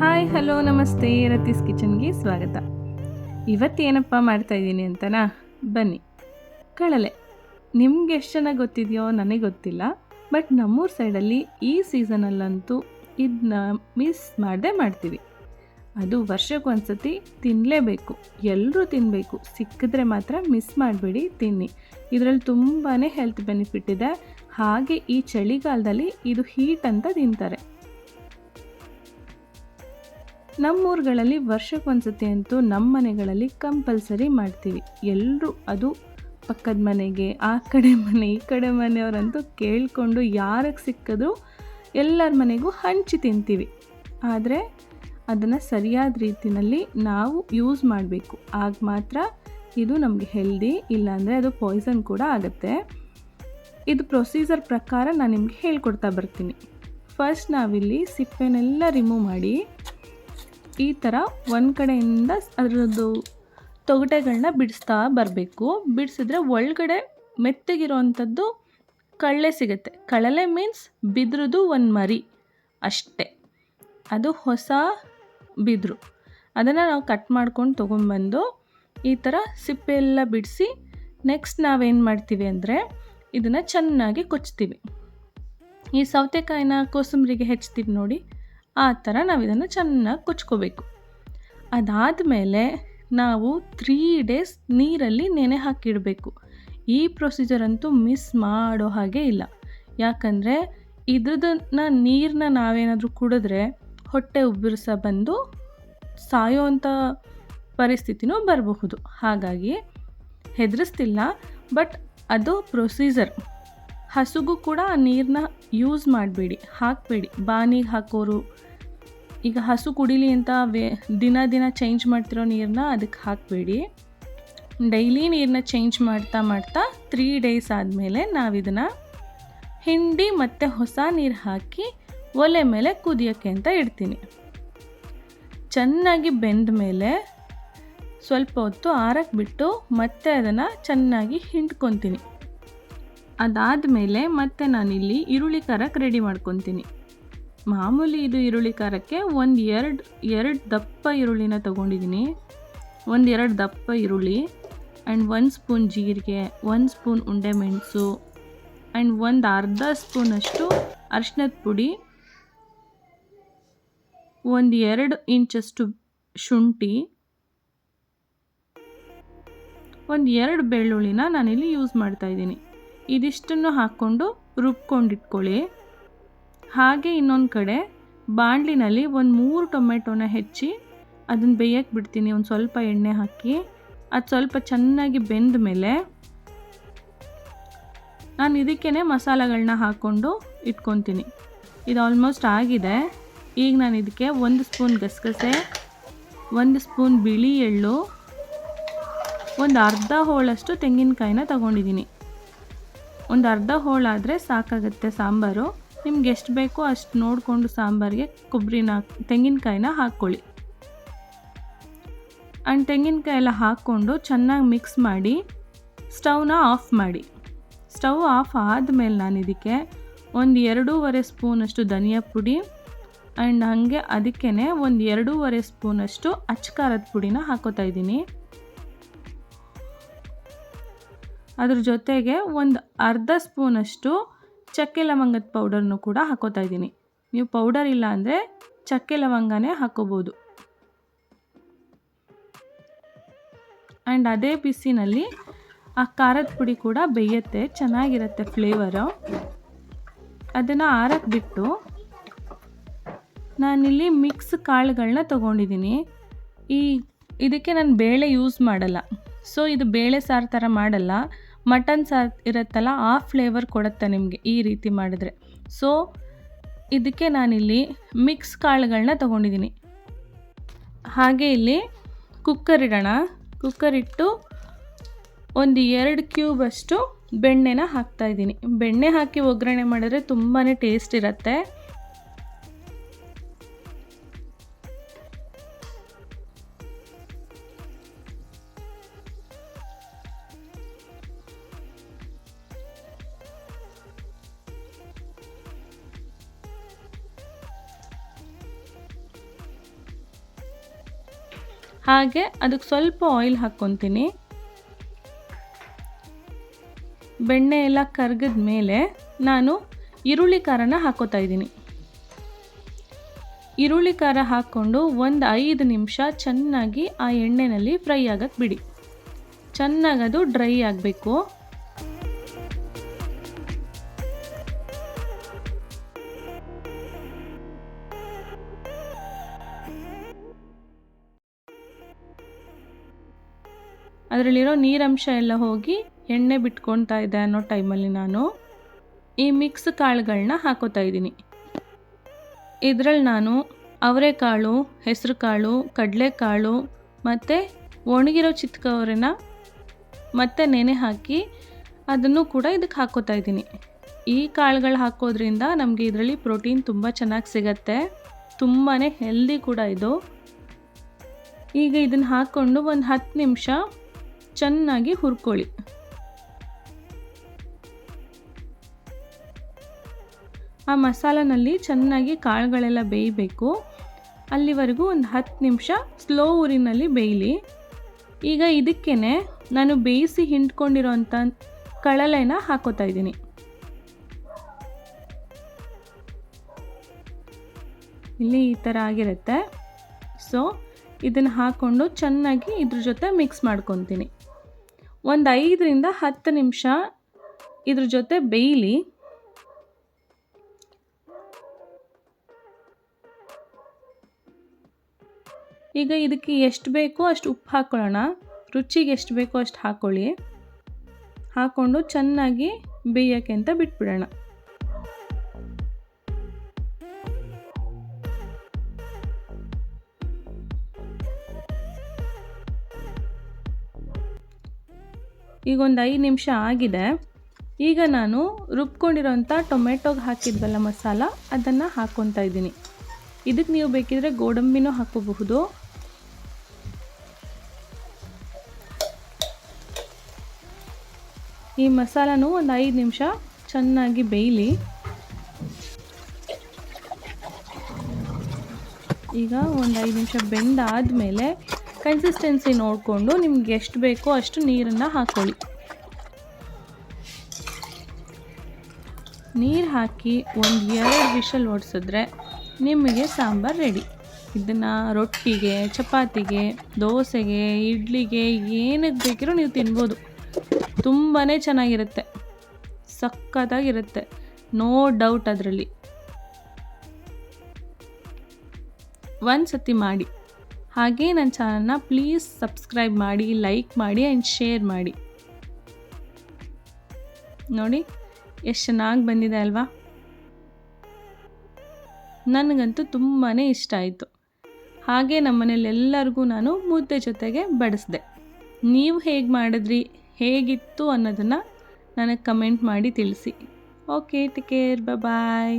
Hi, hello, ನಮಸ್ತೆ ರತೀಸ್ ಕಿಚನ್ಗೆ ಸ್ವಾಗತ. ಇವತ್ತೇನಪ್ಪ ಮಾಡ್ತಾ ಇದ್ದೀನಿ ಅಂತನಾ? ಬನ್ನಿ. ಕಳಲೆ. ನಿಮ್ಗೆ ಎಷ್ಟು ಚೆನ್ನಾಗಿ ಗೊತ್ತಿದೆಯೋ ನನಗೆ ಗೊತ್ತಿಲ್ಲ, ಬಟ್ ನಮ್ಮೂರ ಸೈಡಲ್ಲಿ ಈ ಸೀಸನಲ್ಲಂತೂ ಇದನ್ನ ಮಿಸ್ ಮಾಡದೆ ಮಾಡ್ತೀವಿ. ಅದು ವರ್ಷಕ್ಕೊಂದ್ಸತಿ ತಿನ್ನಲೇಬೇಕು ಎಲ್ಲರೂ ತಿನ್ನಬೇಕು ಸಿಕ್ಕಿದ್ರೆ ಮಾತ್ರ ಮಿಸ್ ಮಾಡಬೇಡಿ, ತಿನ್ನಿ. ಇದರಲ್ಲಿ ತುಂಬಾ ಹೆಲ್ತ್ ಬೆನಿಫಿಟ್ ಇದೆ. ಹಾಗೆ ಈ ಚಳಿಗಾಲದಲ್ಲಿ ಇದು ಹೀಟ್ ಅಂತ ತಿಂತಾರೆ. ನಮ್ಮೂರುಗಳಲ್ಲಿ ವರ್ಷಕ್ಕೊಂದ್ಸತಿ ಅಂತೂ ನಮ್ಮ ಮನೆಗಳಲ್ಲಿ ಕಂಪಲ್ಸರಿ ಮಾಡ್ತೀವಿ. ಎಲ್ಲರೂ ಅದು ಪಕ್ಕದ ಮನೆಗೆ, ಆ ಕಡೆ ಮನೆ, ಈ ಕಡೆ ಮನೆಯವರಂತೂ ಕೇಳಿಕೊಂಡು ಯಾರಿಗೆ ಸಿಕ್ಕಿದ್ರು ಎಲ್ಲರ ಮನೆಗೂ ಹಂಚಿ ತಿಂತೀವಿ. ಆದರೆ ಅದನ್ನು ಸರಿಯಾದ ರೀತಿಯಲ್ಲಿ ನಾವು ಯೂಸ್ ಮಾಡಬೇಕು. ಆಗ ಮಾತ್ರ ಇದು ನಮಗೆ ಹೆಲ್ದಿ, ಇಲ್ಲಾಂದರೆ ಅದು ಪಾಯ್ಸನ್ ಕೂಡ ಆಗುತ್ತೆ. ಇದು ಪ್ರೊಸೀಜರ್ ಪ್ರಕಾರ ನಾನು ನಿಮಗೆ ಹೇಳ್ಕೊಡ್ತಾ ಬರ್ತೀನಿ. ಫಸ್ಟ್ ನಾವಿಲ್ಲಿ ಸಿಪ್ಪೆನೆಲ್ಲ ರಿಮೂವ್ ಮಾಡಿ ಈ ಥರ ಒಂದು ಕಡೆಯಿಂದ ಅದರದ್ದು ತೊಗಟೆಗಳನ್ನ ಬಿಡಿಸ್ತಾ ಬರಬೇಕು. ಬಿಡಿಸಿದ್ರೆ ಒಳಗಡೆ ಮೆತ್ತಗಿರೋವಂಥದ್ದು ಕಳ್ಳೆ ಸಿಗುತ್ತೆ. ಕಳಲೆ ಮೀನ್ಸ್ ಬಿದ್ರದು ಒಂದು ಮರಿ ಅಷ್ಟೇ. ಅದು ಹೊಸ ಬಿದ್ರು. ಅದನ್ನು ನಾವು ಕಟ್ ಮಾಡ್ಕೊಂಡು ತೊಗೊಂಬಂದು ಈ ಥರ ಸಿಪ್ಪೆ ಎಲ್ಲ ಬಿಡಿಸಿ ನೆಕ್ಸ್ಟ್ ನಾವೇನು ಮಾಡ್ತೀವಿ ಅಂದರೆ ಇದನ್ನು ಚೆನ್ನಾಗಿ ಕೊಚ್ತೀವಿ. ಈ ಸೌತೆಕಾಯಿನ ಕೋಸಂಬರಿಗೆ ಹೆಚ್ಚ್ತೀವಿ ನೋಡಿ. ಆ ಥರ ನಾವು ಇದನ್ನು ಚೆನ್ನಾಗಿ ಅದಾದ ಮೇಲೆ ನಾವು ತ್ರೀ ಡೇಸ್ ನೀರಲ್ಲಿ ನೆನೆ ಹಾಕಿಡಬೇಕು. ಈ ಪ್ರೊಸೀಜರ್ ಅಂತೂ ಮಿಸ್ ಮಾಡೋ ಹಾಗೆ ಇಲ್ಲ. ಯಾಕಂದರೆ ಇದ್ರದನ್ನ ನೀರನ್ನ ನಾವೇನಾದರೂ ಕುಡಿದ್ರೆ ಹೊಟ್ಟೆ ಉಬ್ಬಿರಿಸ ಬಂದು ಸಾಯೋವಂಥ ಪರಿಸ್ಥಿತಿನೂ ಬರಬಹುದು. ಹಾಗಾಗಿ ಹೆದರಿಸ್ತಿಲ್ಲ, ಬಟ್ ಅದು ಪ್ರೊಸೀಜರ್ ಹಸುಗೂ ಕೂಡ ಆ ನೀರನ್ನ ಯೂಸ್ ಮಾಡಬೇಡಿ, ಹಾಕಬೇಡಿ. ಬಾನಿಗೆ ಹಾಕೋರು, ಈಗ ಹಸು ಕುಡಿಲಿ ಅಂತ ವೇ, ದಿನ ದಿನ ಚೇಂಜ್ ಮಾಡ್ತಿರೋ ನೀರನ್ನ ಅದಕ್ಕೆ ಹಾಕಬೇಡಿ. ಡೈಲಿ ನೀರನ್ನ ಚೇಂಜ್ ಮಾಡ್ತಾ ಮಾಡ್ತಾ ತ್ರೀ ಡೇಸ್ ಆದಮೇಲೆ ನಾವಿದನ್ನು ಹಿಂಡಿ ಮತ್ತು ಹೊಸ ನೀರು ಹಾಕಿ ಒಲೆ ಮೇಲೆ ಕುದಿಯೋಕ್ಕೆ ಅಂತ ಇಡ್ತೀನಿ. ಚೆನ್ನಾಗಿ ಬೆಂದ ಮೇಲೆ ಸ್ವಲ್ಪ ಹೊತ್ತು ಆರಕ್ಕೆ ಬಿಟ್ಟು ಮತ್ತೆ ಅದನ್ನು ಚೆನ್ನಾಗಿ ಹಿಂಡ್ಕೊತೀನಿ. ಅದಾದಮೇಲೆ ಮತ್ತೆ ನಾನಿಲ್ಲಿ ಈರುಳ್ಳಿ ಖಾರಕ್ಕೆ ರೆಡಿ ಮಾಡ್ಕೊತೀನಿ. ಮಾಮೂಲಿ ಇದು ಈರುಳ್ಳಿ ಖಾರಕ್ಕೆ ಒಂದು ಎರಡು ಎರಡು ದಪ್ಪ ಈರುಳ್ಳಿನ ತೊಗೊಂಡಿದ್ದೀನಿ ಒಂದು ಎರಡು ದಪ್ಪ ಈರುಳ್ಳಿ ಆ್ಯಂಡ್ ಒಂದು ಸ್ಪೂನ್ ಜೀರಿಗೆ ಒಂದು ಸ್ಪೂನ್ ಉಂಡೆ ಮೆಣಸು ಆ್ಯಂಡ್ ಒಂದು ಅರ್ಧ ಸ್ಪೂನಷ್ಟು ಅರಿಶಿನದ ಪುಡಿ, ಒಂದು ಎರಡು ಇಂಚಷ್ಟು ಶುಂಠಿ, ಒಂದು ಎರಡು ಬೆಳ್ಳುಳ್ಳಿನ ನಾನಿಲ್ಲಿ ಯೂಸ್ ಮಾಡ್ತಾಯಿದ್ದೀನಿ ಇದಿಷ್ಟನ್ನು ಹಾಕ್ಕೊಂಡು ರುಬ್ಕೊಂಡಿಟ್ಕೊಳ್ಳಿ. ಹಾಗೆ ಇನ್ನೊಂದು ಕಡೆ ಬಾಣಲಿನಲ್ಲಿ ಒಂದು ಮೂರು ಟೊಮೆಟೊನ ಹೆಚ್ಚಿ ಅದನ್ನು ಬೇಯಕ್ಕೆ ಬಿಡ್ತೀನಿ. ಒಂದು ಸ್ವಲ್ಪ ಎಣ್ಣೆ ಹಾಕಿ, ಅದು ಸ್ವಲ್ಪ ಚೆನ್ನಾಗಿ ಬೆಂದ ಮೇಲೆ ನಾನು ಇದಕ್ಕೇ ಮಸಾಲೆಗಳನ್ನ ಹಾಕ್ಕೊಂಡು ಇಟ್ಕೊತೀನಿ. ಇದು ಆಲ್ಮೋಸ್ಟ್ ಆಗಿದೆ. ಈಗ ನಾನು ಇದಕ್ಕೆ ಒಂದು ಸ್ಪೂನ್ ಗಸಗಸೆ, ಒಂದು ಸ್ಪೂನ್ ಬಿಳಿ ಎಳ್ಳು, ಒಂದು ಅರ್ಧ ಹೋಳಷ್ಟು ತೆಂಗಿನಕಾಯಿನ ತಗೊಂಡಿದ್ದೀನಿ ಒಂದು ಅರ್ಧ ಹೋಳಾದರೆ ಸಾಕಾಗುತ್ತೆ ಸಾಂಬಾರು. ನಿಮ್ಗೆ ಎಷ್ಟು ಬೇಕೋ ಅಷ್ಟು ನೋಡಿಕೊಂಡು ಸಾಂಬಾರಿಗೆ ಕೊಬ್ಬರಿನ ತೆಂಗಿನಕಾಯಿನ ಹಾಕ್ಕೊಳ್ಳಿ. ಆ್ಯಂಡ್ ತೆಂಗಿನಕಾಯಿ ಎಲ್ಲ ಹಾಕ್ಕೊಂಡು ಚೆನ್ನಾಗಿ ಮಿಕ್ಸ್ ಮಾಡಿ ಸ್ಟವ್ನ ಆಫ್ ಮಾಡಿ. ಸ್ಟವ್ ಆಫ್ ಆದಮೇಲೆ ನಾನು ಇದಕ್ಕೆ ಒಂದು ಎರಡೂವರೆ ಸ್ಪೂನಷ್ಟು ಧನಿಯಾ ಪುಡಿ ಆ್ಯಂಡ್ ಹಾಗೆ ಅದಕ್ಕೇ ಒಂದು ಎರಡೂವರೆ ಸ್ಪೂನಷ್ಟು ಅಚ್ಕಾರದ ಪುಡಿನ ಹಾಕೋತಾ ಇದ್ದೀನಿ. ಅದ್ರ ಜೊತೆಗೆ ಒಂದು ಅರ್ಧ ಸ್ಪೂನಷ್ಟು ಚಕ್ಕೆ ಲವಂಗದ ಪೌಡರ್ನು ಕೂಡ ಹಾಕೋತಾ ಇದ್ದೀನಿ. ನೀವು ಪೌಡರ್ ಇಲ್ಲ ಅಂದರೆ ಚಕ್ಕೆ ಲವಂಗನೇ ಹಾಕೋಬೋದು. ಆ್ಯಂಡ್ ಅದೇ ಬಿಸಿನಲ್ಲಿ ಆ ಖಾರದ ಪುಡಿ ಕೂಡ ಬೇಯುತ್ತೆ, ಚೆನ್ನಾಗಿರುತ್ತೆ ಫ್ಲೇವರು. ಅದನ್ನು ಆರಕ್ಕೆ ಬಿಟ್ಟು ನಾನಿಲ್ಲಿ ಮಿಕ್ಸ್ ಕಾಳುಗಳನ್ನ ತೊಗೊಂಡಿದ್ದೀನಿ. ಈ ಇದಕ್ಕೆ ನಾನು ಬೇಳೆ ಯೂಸ್ ಮಾಡಲ್ಲ. ಸೊ ಇದು ಬೇಳೆ ಸಾರು ಥರ ಮಾಡಲ್ಲ. ಮಟನ್ ಸಾರು ಇರುತ್ತಲ್ಲ, ಆ ಫ್ಲೇವರ್ ಕೊಡುತ್ತೆ ನಿಮಗೆ ಈ ರೀತಿ ಮಾಡಿದ್ರೆ. ಸೊ ಇದಕ್ಕೆ ನಾನಿಲ್ಲಿ ಮಿಕ್ಸ್ ಕಾಳುಗಳನ್ನ ತೊಗೊಂಡಿದ್ದೀನಿ. ಹಾಗೆ ಇಲ್ಲಿ ಕುಕ್ಕರ್ ಇಡೋಣ. ಕುಕ್ಕರ್ ಇಟ್ಟು ಒಂದು ಎರಡು ಕ್ಯೂಬಷ್ಟು ಬೆಣ್ಣೆನ ಹಾಕ್ತಾಯಿದ್ದೀನಿ ಬೆಣ್ಣೆ ಹಾಕಿ ಒಗ್ಗರಣೆ ಮಾಡಿದ್ರೆ ತುಂಬಾ ಟೇಸ್ಟ್ ಇರುತ್ತೆ. ಹಾಗೆ ಅದಕ್ಕೆ ಸ್ವಲ್ಪ ಆಯಿಲ್ ಹಾಕ್ಕೊತೀನಿ. ಬೆಣ್ಣೆ ಎಲ್ಲ ಕರ್ಗದ ಮೇಲೆ ನಾನು ಈರುಳ್ಳಿ ಖಾರನ ಹಾಕೋತಾ ಇದ್ದೀನಿ. ಈರುಳ್ಳಿ ಖಾರ ಹಾಕ್ಕೊಂಡು ಒಂದು ಐದು ನಿಮಿಷ ಚೆನ್ನಾಗಿ ಆ ಎಣ್ಣೆಯಲ್ಲಿ ಫ್ರೈ ಆಗಕ್ಕೆ ಬಿಡಿ. ಚೆನ್ನಾಗಿ ಅದು ಡ್ರೈ ಆಗಬೇಕು. ಅದರಲ್ಲಿರೋ ನೀರಂಶ ಎಲ್ಲ ಹೋಗಿ ಎಣ್ಣೆ ಬಿಟ್ಕೊಳ್ತಾ ಇದೆ ಅನ್ನೋ ಟೈಮಲ್ಲಿ ನಾನು ಈ ಮಿಕ್ಸ್ ಕಾಳುಗಳನ್ನ ಹಾಕೋತಾ ಇದ್ದೀನಿ. ಇದರಲ್ಲಿ ನಾನು ಅವರೆಕಾಳು ಹೆಸರು ಕಾಳು ಕಡಲೆಕಾಳು ಮತ್ತು ಒಣಗಿರೋ ಚಿತ್ಕವರೆನ ಮತ್ತೆ ನೆನೆ ಹಾಕಿ ಅದನ್ನು ಕೂಡ ಇದಕ್ಕೆ ಹಾಕೋತಾ ಇದ್ದೀನಿ. ಈ ಕಾಳುಗಳು ಹಾಕೋದ್ರಿಂದ ನಮಗೆ ಇದರಲ್ಲಿ ಪ್ರೋಟೀನ್ ತುಂಬ ಚೆನ್ನಾಗಿ ಸಿಗತ್ತೆ. ತುಂಬಾ ಹೆಲ್ದಿ ಕೂಡ ಇದು. ಈಗ ಇದನ್ನು ಹಾಕ್ಕೊಂಡು ಒಂದು ಹತ್ತು ನಿಮಿಷ ಚೆನ್ನಾಗಿ ಹುರ್ಕೊಳ್ಳಿ. ಆ ಮಸಾಲನಲ್ಲಿ ಚೆನ್ನಾಗಿ ಕಾಳುಗಳೆಲ್ಲ ಬೇಯಬೇಕು. ಅಲ್ಲಿವರೆಗೂ ಒಂದು ಹತ್ತು ನಿಮಿಷ ಸ್ಲೋ ಊರಿನಲ್ಲಿ ಬೇಯಲಿ. ಈಗ ಇದಕ್ಕೇ ನಾನು ಬೇಯಿಸಿ ಹಿಂಡ್ಕೊಂಡಿರೋಂಥ ಕಳಲೆನ ಹಾಕೋತಾ ಇದ್ದೀನಿ. ಇಲ್ಲಿ ಈ ಥರ ಆಗಿರುತ್ತೆ. ಸೊ, ಇದನ್ನು ಹಾಕ್ಕೊಂಡು ಚೆನ್ನಾಗಿ ಇದ್ರ ಜೊತೆ ಮಿಕ್ಸ್ ಮಾಡ್ಕೊತೀನಿ. ಒಂದು ಐದರಿಂದ ಹತ್ತು ನಿಮಿಷ ಇದ್ರ ಜೊತೆ ಬೇಯಲಿ. ಈಗ ಇದಕ್ಕೆ ಎಷ್ಟು ಬೇಕೋ ಅಷ್ಟು ಉಪ್ಪು ಹಾಕ್ಕೊಳ್ಳೋಣ ರುಚಿಗೆ ಎಷ್ಟು ಬೇಕೋ ಅಷ್ಟು ಹಾಕ್ಕೊಳ್ಳಿ ಹಾಕ್ಕೊಂಡು ಚೆನ್ನಾಗಿ ಬೇಯೋಕ್ಕೆ ಅಂತ ಬಿಟ್ಬಿಡೋಣ. ಈಗ ಒಂದು ಐದು ನಿಮಿಷ ಆಗಿದೆ. ಈಗ ನಾನು ರುಬ್ಕೊಂಡಿರೋಂಥ ಟೊಮೆಟೊಗೆ ಹಾಕಿದ್ವಲ್ಲ ಮಸಾಲ, ಅದನ್ನು ಹಾಕ್ಕೊತಾ ಇದ್ದೀನಿ. ಇದಕ್ಕೆ ನೀವು ಬೇಕಿದ್ರೆ ಗೋಡಂಬಿನೂ ಹಾಕೋಬಹುದು ಈ ಮಸಾಲನೂ ಒಂದು ಐದು ನಿಮಿಷ ಚೆನ್ನಾಗಿ ಬೇಯಲಿ. ಈಗ ಒಂದು ಐದು ನಿಮಿಷ ಬೆಂದಾದಮೇಲೆ ಕನ್ಸಿಸ್ಟೆನ್ಸಿ ನೋಡಿಕೊಂಡು ನಿಮ್ಗೆ ಎಷ್ಟು ಬೇಕೋ ಅಷ್ಟು ನೀರನ್ನು ಹಾಕ್ಕೊಳ್ಳಿ ನೀರು ಹಾಕಿ ಒಂದು ಎರಡು ವಿಷಲ್ ಓಡಿಸಿದ್ರೆ ನಿಮಗೆ ಸಾಂಬಾರು ರೆಡಿ ಇದನ್ನು ರೊಟ್ಟಿಗೆ, ಚಪಾತಿಗೆ, ದೋಸೆಗೆ, ಇಡ್ಲಿಗೆ ಏನಕ್ಕೆ ಬೇಕಿರೋ ನೀವು ತಿನ್ಬೋದು. ತುಂಬಾ ಚೆನ್ನಾಗಿರುತ್ತೆ. ಸಖತ್ತಾಗಿರುತ್ತೆ. ನೋ ಡೌಟ್ ಅದರಲ್ಲಿ. ಒಂದು ಸತಿ ಮಾಡಿ. ಹಾಗೆ ನನ್ನ ಚಾನಲ್ನ ಪ್ಲೀಸ್ ಸಬ್ಸ್ಕ್ರೈಬ್ ಮಾಡಿ, ಲೈಕ್ ಮಾಡಿ ಆ್ಯಂಡ್ ಶೇರ್ ಮಾಡಿ. ನೋಡಿ, ಎಷ್ಟು ಚೆನ್ನಾಗಿ ಬಂದಿದೆ ಅಲ್ವಾ? ನನಗಂತೂ ತುಂಬಾ ಇಷ್ಟ ಆಯಿತು. ಹಾಗೆ ನಮ್ಮನೇಲೆಲ್ಲರಿಗೂ ನಾನು ಮುದ್ದೆ ಜೊತೆಗೆ ಬಡಿಸ್ದೆ. ನೀವು ಹೇಗೆ ಮಾಡಿದ್ರಿ, ಹೇಗಿತ್ತು ಅನ್ನೋದನ್ನು ನನಗೆ ಕಮೆಂಟ್ ಮಾಡಿ ತಿಳಿಸಿ. Okay take care bye